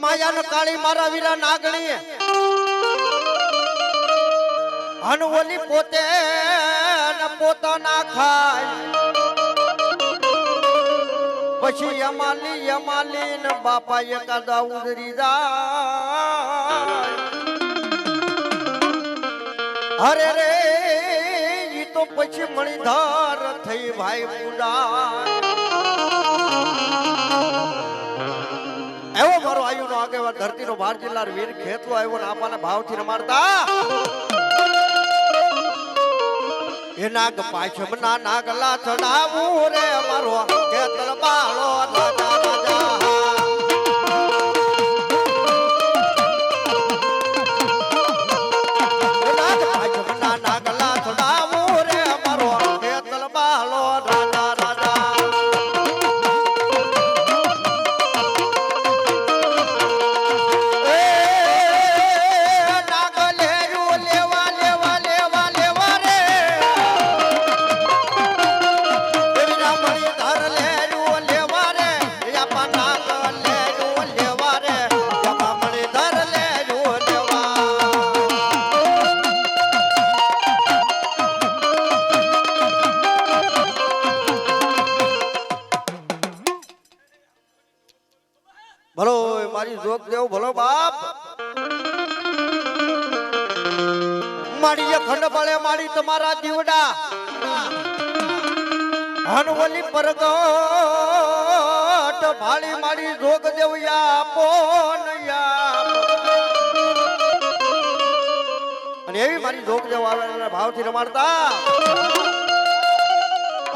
માયા કાળી મારા વીરા નાગણી. હનવલી પોતે ને પોતાના ખાય. પછી યમાલી યમાલી ને બાપા એકાદા ઉધરી જાય. અરે રે, ઈ તો પછી મણિધાર થઈ ભાઈ પૂડા ધરતીનો ભાર જિલ્લા વીર ખેતલો આવ્યો ને આપણને ભાવથી રમાડતા એ નાગ પાછમ ના નાગલા ચડાવું રે મારો ખેતલ બાળો રાજા ભલો મારી જોગ દેવ, ભલો બાપ. મારી અખંડ બળે મારી તમારા દીવડા. હનવલી પરગટ ભાળી મારી જોગ દેવ આપો અને એવી મારી જોગ દેવ આવે ભાવથી રમાડતા.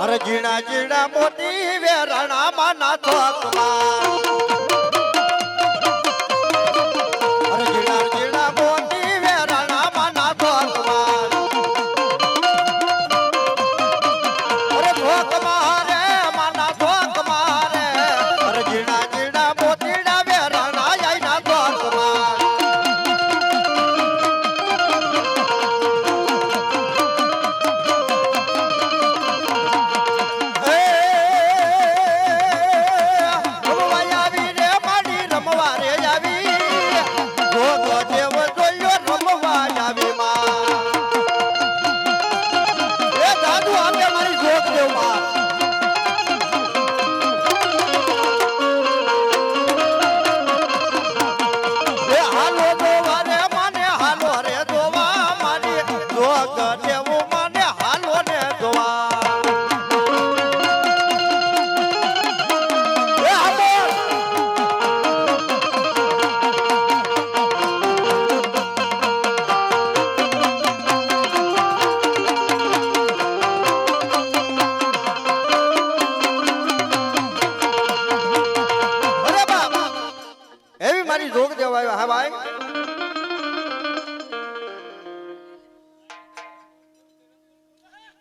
અરે જીણા જીણા મોતી વેરણામાં નાથો ના અરે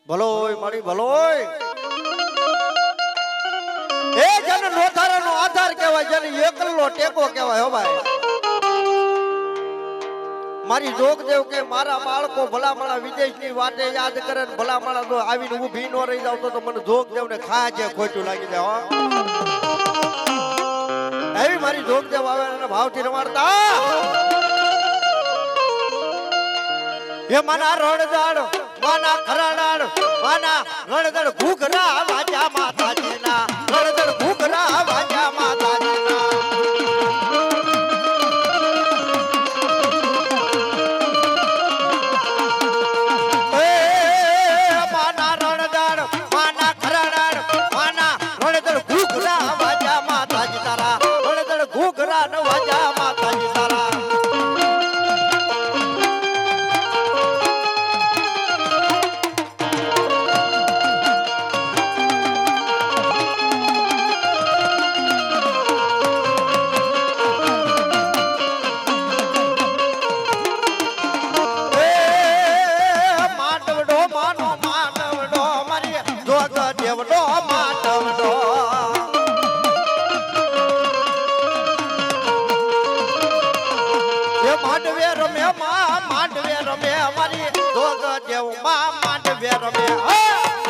ભલોય, મારી ભલોય. એ જન નોથારાનો આધાર કહેવાય, જેને એકલો ટેકો કહેવાય, હો ભાઈ. મારી જોગદેવ કે મારા બાળકો ભલામણા વિદેશની વાતે યાદ કરે ને ભલામણા તો આવીને ઊભી ન રહી જાવ તો મને જોગ દેવ ને ખા છે ખોટું લાગી જાય, હો. એવી મારી જોગ દેવ આવે અને ભાવથી રમાડતા. એ મના રણદાડ માના ખરાડાડ વાના રણદડ ઘૂઘરા વાજા માતાજીના. રણદડ ઘૂઘરા વાજા માટવે રમે માં માંડવે રમે અમારી જોગ દેવમાં માંડવે રમે. હા!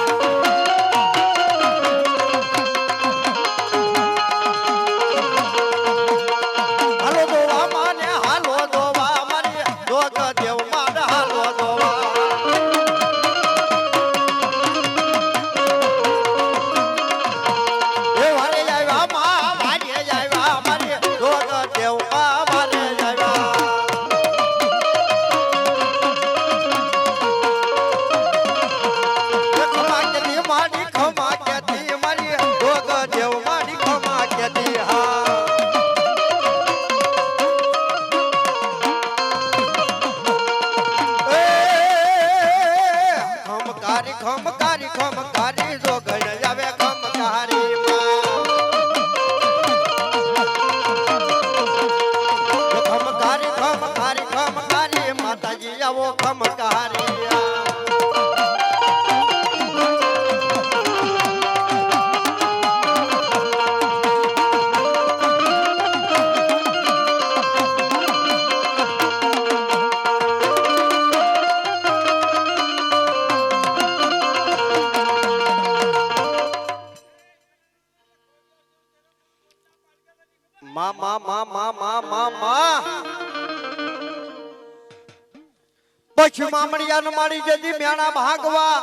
પછી મામડિયાને મારી જતી મેણા ભાગવા.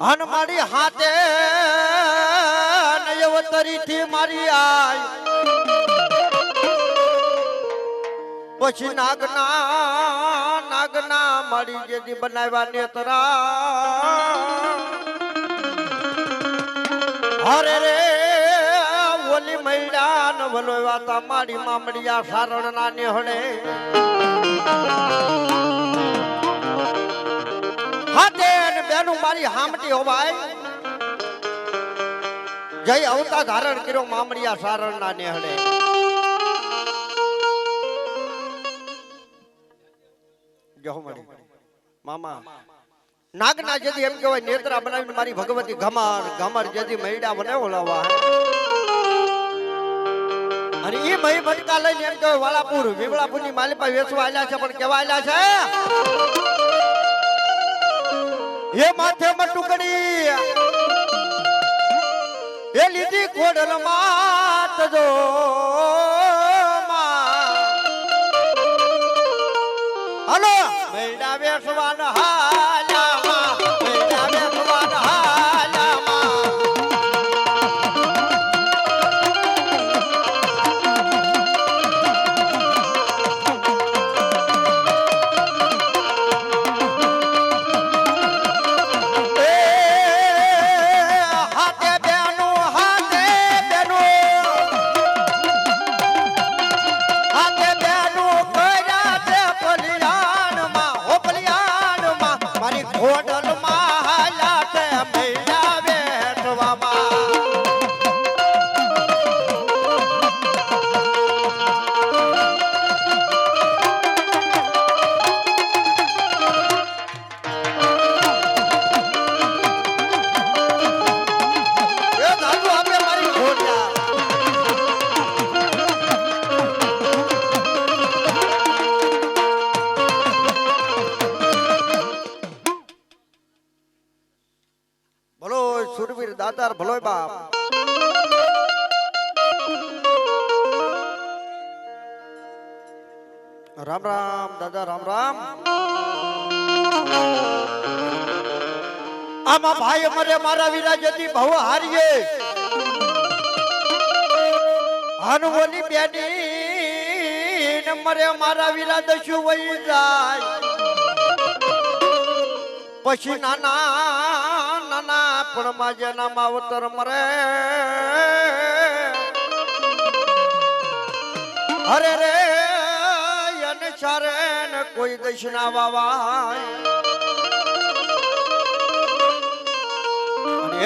હન મારી હાથે નયવતરી થી મારી આય. પછી નાગના નાગના મારી જેદી બનાવ્યા નેતરા. હરે રે મૈડા ન વલોવા તા મારી મામડિયા સારણ ના નેહળે હાથે અને બેનું મારી હામટી હોવાય. જય અવતા ધારણ કર્યો મામડિયા સારણ ના નેહળે જો મળી મામા, નાગના જેથી એમ કહેવાય નેત્રા બનાવીને મારી ભગવતી ઘમર ઘમર જેથી મૈડા બને ઓલાવા અને એ મહી મટકા લઈને એમ કહેવાય વાલાપુર વિવળાપુરની માલિપા વેચવા આવ્યા છે, પણ કેવા આવ્યા છે? એ માથે મટુકડી એ લીધી ખોડલ માત જો હલો. મૈડા વેચવાન હાલામાં દાતાર બાપ. રામ રામ, દાદા, રામ રામ. આમાં ભાઈ મરે મારા વીરા જતી ભવ હારીએ. હનુવલી બેની મરે મારા વીરા દસ્યુ વહી જાય? પછી નાના નાના પણ માજના માવતર મરે. અરે રે અને ચારે ને કોઈ દશના વાવાય.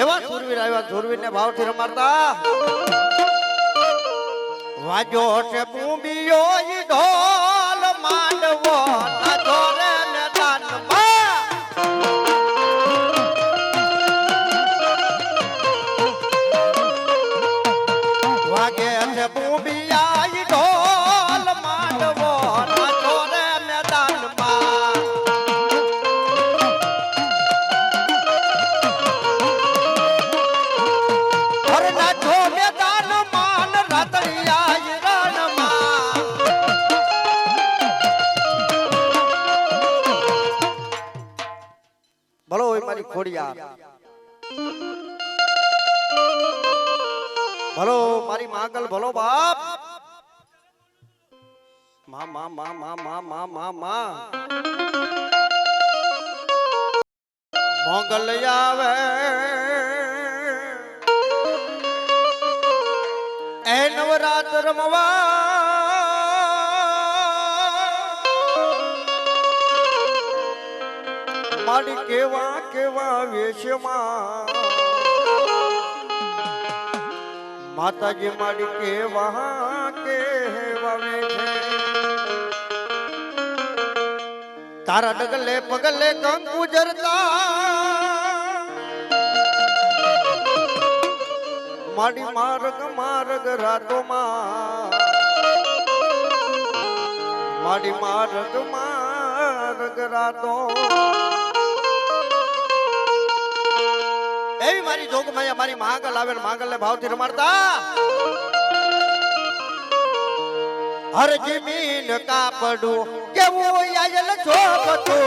એવા સુરવીર આવ્યા સુરવીર ને ભાવથી રમાડતા. વાજો છે ભૂમિયો ઢોલ માંડવો ના ધોરે ભલો મારી માગલ ભલો બાપ મા મા મા મા મા મા મા મા મોગલ આવે એ નવરાત રમવા મારી કેવા કેવા વેશમાં માતાજી મારી કેવા કેવા વેશે તારા ડગલે પગલે કંકુ જરતા મારી માર્ગ માર્ગ રાતોમાં મારી માર્ગ માર્ગ રાતો મારી જોગમાયા મારી માંગલ આવે ને માંગલ ને ભાવથી રમાડતા. હર જમીન કાપડું કેવું છો છોપતું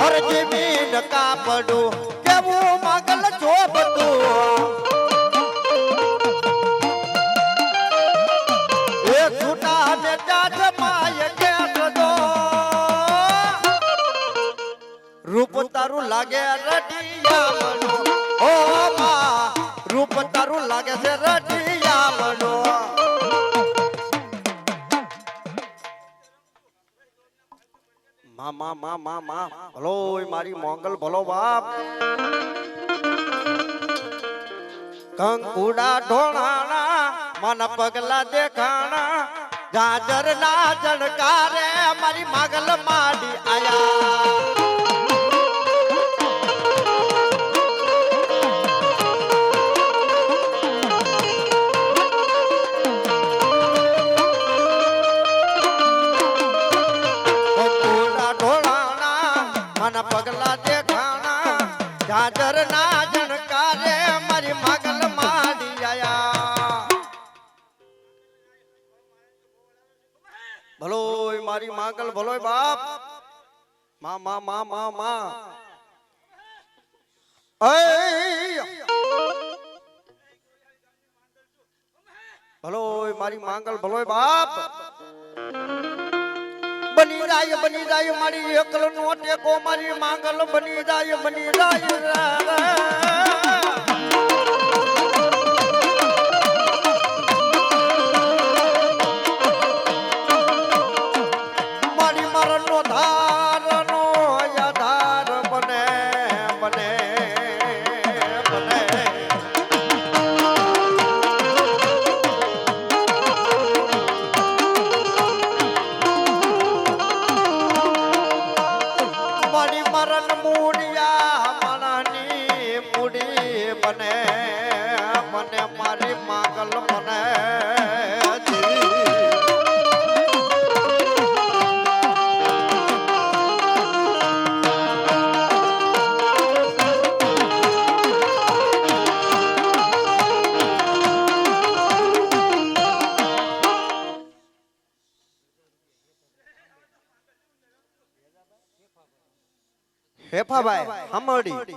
હર જમીન કાપડું કેવું માંગલ છોપતું લાગે રટિયામણો ઓ માં રૂપ તારું લાગે છે રટિયામણો મા મા મા મા મા ભલો મારી મોંગલ, ભલો બાપ. કંકુડા ઢોળાણા, મન પગલા દેખાણા. ગાજર ના જણકારે મારી માગલ માડી ભલોય મારી માંગલ, ભલોય બાપ. મા મા મા મા મા. ભલોય મારી માંગલ, ભલોય બાપ. બની જાય બની જાય મારી એકલ નો ટેકો, મારી માંગલ બની જાય બની જાય. હેફાભાઈ હમડી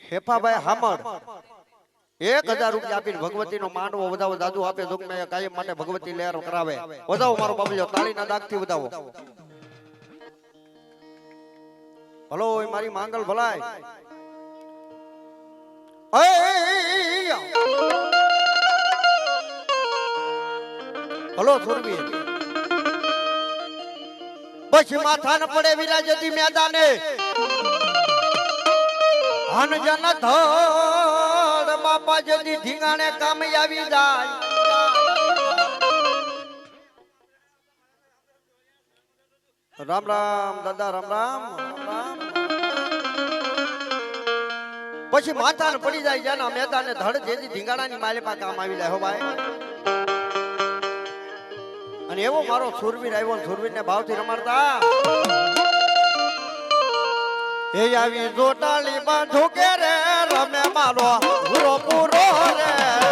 હેફાભાઈ હમડ એક હજાર રૂપિયા આપીને ભગવતી નો માંડવો વધાવો, દાદુ આપે દુઃખ મેં કાયમ ભગવતી લહેર કરાવે. વધાવો મારો બાબલિયો તાળીના દાગથી વધાવો. ભલો મારી માંગલ ભલાય. હલો સુરવીર પછી માથા ન પડે વિરાજતી મેદાને. હનજન જન ધડ બાપા જદી ઢીંગાણે કામ આવી જાય. રામ રામ, દાદા, રામ રામ. પછી માથા પડી જાય જેના મેદાને ધડ જેથી ઢીંગાણાની માલિપા કામ આવી જાય, હો ભાઈ. અને એવો મારો સુરવીર આવ્યો સુરવીર ને ભાવથી રમાડતા. એ આવી જોટાલી બાંધો કે રે, રમે મારો પૂરો પૂરો રે.